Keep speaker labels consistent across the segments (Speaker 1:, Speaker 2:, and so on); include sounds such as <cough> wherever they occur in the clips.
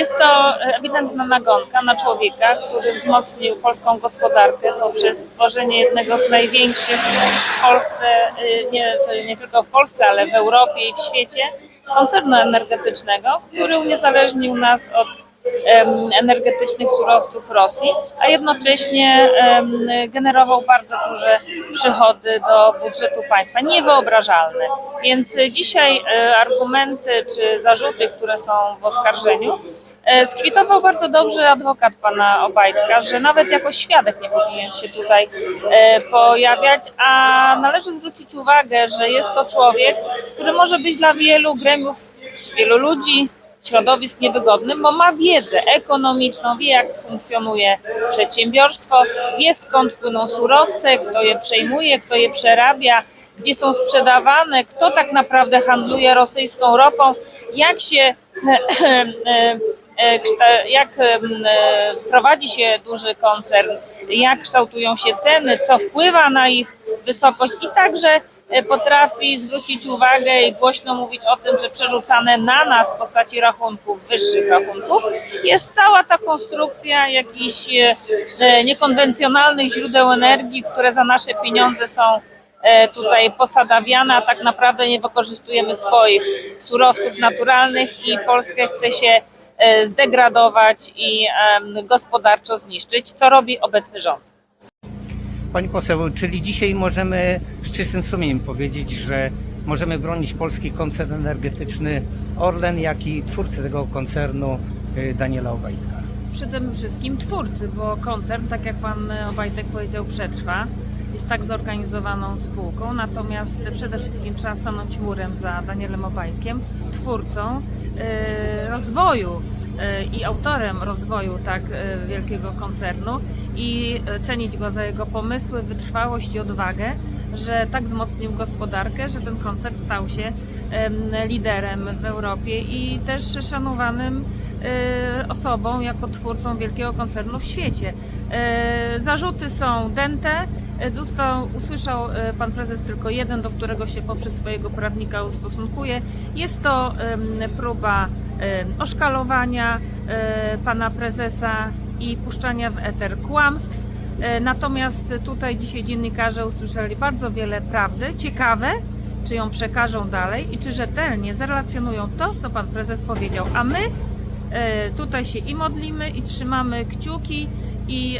Speaker 1: Jest to ewidentna nagonka na człowieka, który wzmocnił polską gospodarkę poprzez stworzenie jednego z największych w Polsce, y, nie, nie tylko w Polsce, ale w Europie i w świecie, koncernu energetycznego, który uniezależnił nas od energetycznych surowców Rosji, a jednocześnie generował bardzo duże przychody do budżetu państwa, niewyobrażalne. Więc dzisiaj e, argumenty czy zarzuty, które są w oskarżeniu, skwitował bardzo dobrze adwokat pana Obajtka, że nawet jako świadek nie powinien się tutaj e, pojawiać, a należy zwrócić uwagę, że jest to człowiek, który może być dla wielu gremiów, wielu ludzi, środowisk niewygodnym, bo ma wiedzę ekonomiczną, wie jak funkcjonuje przedsiębiorstwo, wie skąd płyną surowce, kto je przejmuje, kto je przerabia, gdzie są sprzedawane, kto tak naprawdę handluje rosyjską ropą, jak się <clears throat> e, jak em, e, prowadzi się duży koncern, jak kształtują się ceny, co wpływa na ich wysokość i także e, potrafi zwrócić uwagę i głośno mówić o tym, że przerzucane na nas w postaci rachunków, wyższych rachunków, jest cała ta konstrukcja jakichś e, e, niekonwencjonalnych źródeł energii, które za nasze pieniądze są e, tutaj posadawiane, a tak naprawdę nie wykorzystujemy swoich surowców naturalnych i Polskę chce się e, zdegradować i gospodarczo zniszczyć, co robi obecny rząd.
Speaker 2: Pani poseł, czyli dzisiaj możemy z czystym sumieniem powiedzieć, że możemy bronić polski koncern energetyczny Orlen, jak i twórcy tego koncernu y, Daniela Obajtka.
Speaker 1: Przede wszystkim twórcy, bo koncern, tak jak pan Obajtek powiedział, przetrwa. Jest tak zorganizowaną spółką, natomiast przede wszystkim trzeba stanąć murem za Danielem Obajtkiem, twórcą e, rozwoju e, i autorem rozwoju tak e, wielkiego koncernu i e, cenić go za jego pomysły, wytrwałość i odwagę, że tak wzmocnił gospodarkę, że ten koncert stał się em, liderem w Europie i też szanowanym e, osobą jako twórcą wielkiego koncernu w świecie. E, Zarzuty są dęte. E, Został, usłyszał e, pan prezes tylko jeden, do którego się poprzez swojego prawnika ustosunkuje. Jest to próba oszkalowania e, pana prezesa i puszczania w eter kłamstw. E, Natomiast tutaj dzisiaj dziennikarze usłyszeli bardzo wiele prawdy, ciekawe, czy ją przekażą dalej i czy rzetelnie zrelacjonują to, co pan prezes powiedział. A my e, tutaj się i modlimy, i trzymamy kciuki, i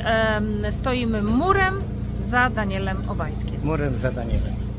Speaker 1: stoimy murem za Danielem Obajtkiem.
Speaker 2: Murem za Danielem.